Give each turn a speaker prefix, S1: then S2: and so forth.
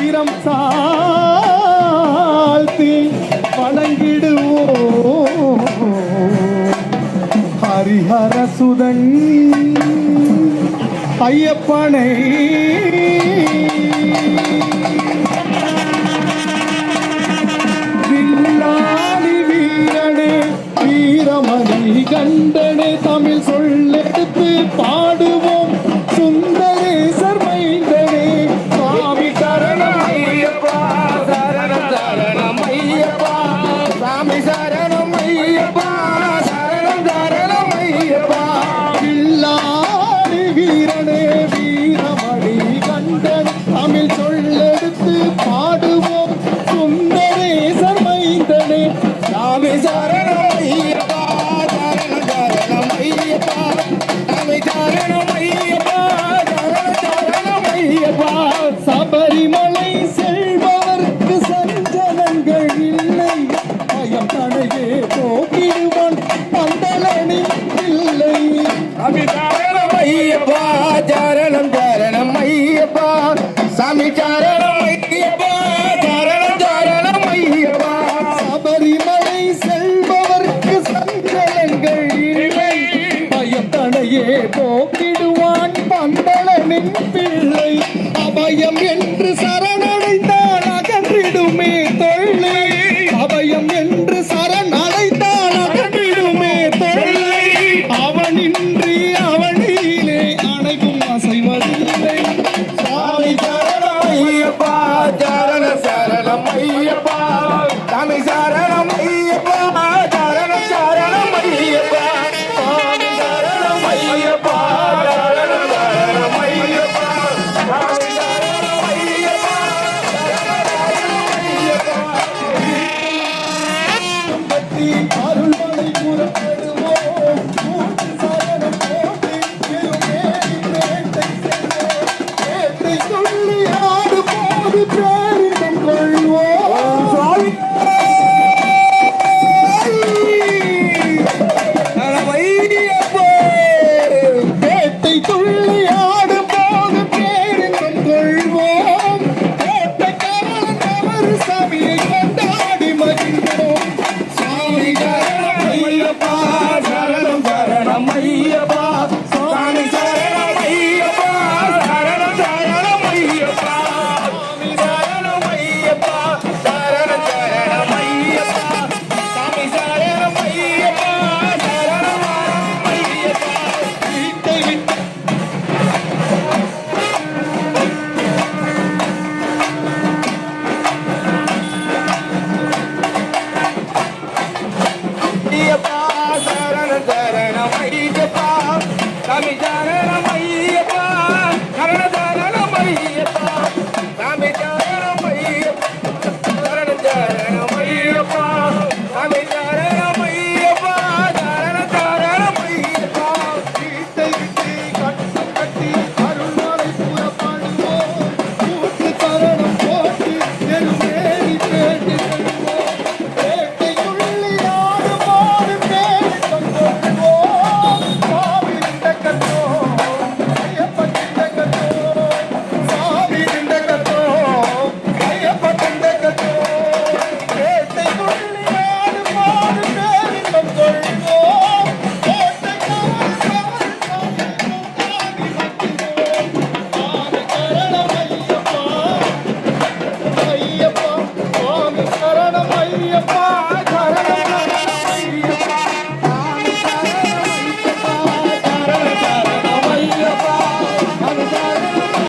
S1: சிரம் தாழ்த்தி வணங்கிடுவோம். ஹரிஹர சுதன் ஐயப்பனை. வீரனே வீரமணி கண்டனே தமிழ்
S2: சொல்ல
S1: சபரிமலை செல்பவர்க்கு சஞ்சலங்கள் இல்லை. பயம் தனையே போக்கிடுவான் பந்தலனி இல்லை.
S2: சாமி சரணம் ஐயப்பா சரணம் சரணம் ஐயப்பா சாமி சரணம்
S1: பந்தலனின் பிள்ளை அபயம் என்று சர Calma aí. Arena